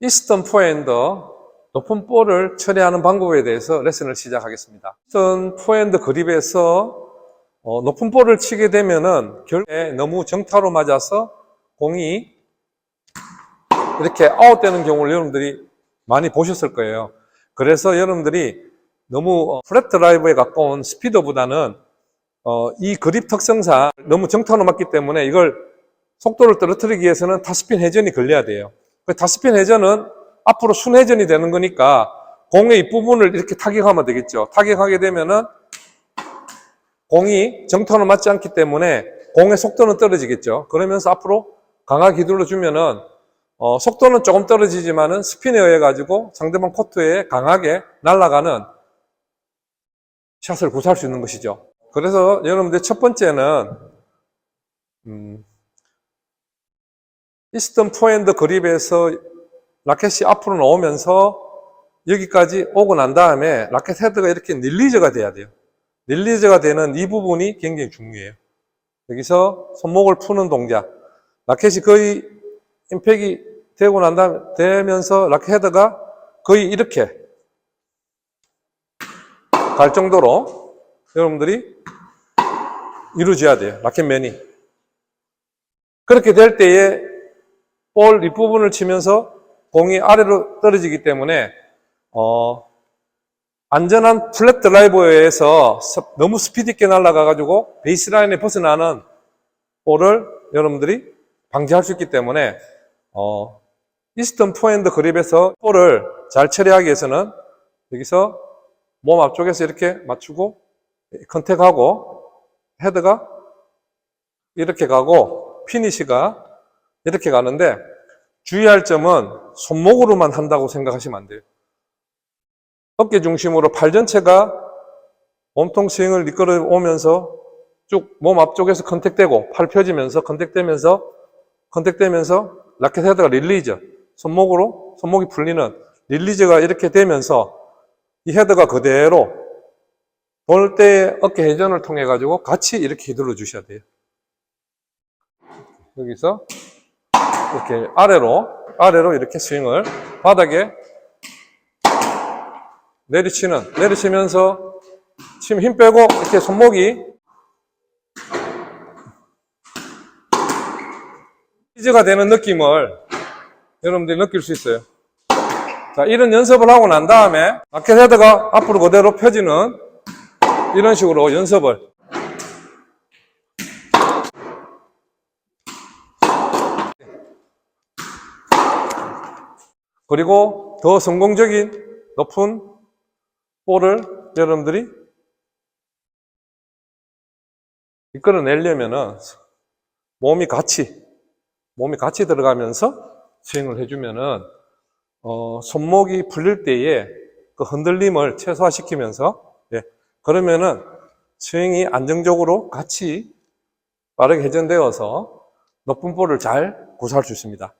이스턴 포핸더 높은 볼을 처리하는 방법에 대해서 레슨을 시작하겠습니다. 이스턴 포핸드 그립에서 어, 높은 볼을 치게 되면은 결국에 너무 정타로 맞아서 공이 이렇게 아웃되는 경우를 여러분들이 많이 보셨을 거예요. 그래서 여러분들이 너무 어, 플랫 드라이브에 가까운 스피더보다는 어, 이 그립 특성상 너무 정타로 맞기 때문에 이걸 속도를 떨어뜨리기 위해서는 타스핀 회전이 걸려야 돼요. 그 타스핀 회전은 앞으로 순 회전이 되는 거니까 공의 윗부분을 이렇게 타격하면 되겠죠. 타격하게 되면은 공이 정타로 맞지 않기 때문에 공의 속도는 떨어지겠죠. 그러면서 앞으로 강하게 휘둘러 주면은 어, 속도는 조금 떨어지지만은 스핀에 의해 가지고 상대방 코트에 강하게 날아가는 샷을 구사할 수 있는 것이죠. 그래서 여러분들 첫 번째는 음, 이스턴 포핸드 그립에서 라켓이 앞으로 나오면서 여기까지 오고 난 다음에 라켓 헤드가 이렇게 릴리저가 돼야 돼요. 릴리저가 되는 이 부분이 굉장히 중요해요. 여기서 손목을 푸는 동작. 라켓이 거의 임팩이 되고 난 다음에 되면서 라켓 헤드가 거의 이렇게 갈 정도로 여러분들이 이루어져야 돼요. 라켓면이. 그렇게 될 때에 볼 윗부분을 치면서 공이 아래로 떨어지기 때문에 어, 안전한 플랫 드라이버에서 스- 너무 스피드 있게 날아가가지고 베이스라인에 벗어나는 볼을 여러분들이 방지할 수 있기 때문에 어, 이스턴 포핸드 그립에서 볼을 잘 처리하기 위해서는 여기서 몸 앞쪽에서 이렇게 맞추고 컨택하고 헤드가 이렇게 가고 피니시가 이렇게 가는데 주의할 점은 손목으로만 한다고 생각하시면 안 돼요. 어깨 중심으로 팔 전체가 몸통 스윙을 이끌어 오면서 쭉 몸 앞쪽에서 컨택되고 팔 펴지면서 컨택되면서 컨택되면서 라켓 헤드가 릴리저 손목으로 손목이 풀리는 릴리저가 이렇게 되면서 이 헤드가 그대로 볼 때의 어깨 회전을 통해 가지고 같이 이렇게 휘둘러 주셔야 돼요. 여기서 이렇게 아래로 아래로 이렇게 스윙을 바닥에 내리치는 내리치면서 지금 힘 빼고 이렇게 손목이 이즈가 되는 느낌을 여러분들이 느낄 수 있어요. 자, 이런 연습을 하고 난 다음에 라켓 헤드가 앞으로 그대로 펴지는 이런 식으로 연습을 그리고 더 성공적인 높은 볼을 여러분들이 이끌어내려면은 몸이 같이 몸이 같이 들어가면서 스윙을 해주면은 어, 손목이 풀릴 때에 그 흔들림을 최소화시키면서 예, 그러면은 스윙이 안정적으로 같이 빠르게 회전되어서 높은 볼을 잘 구사할 수 있습니다.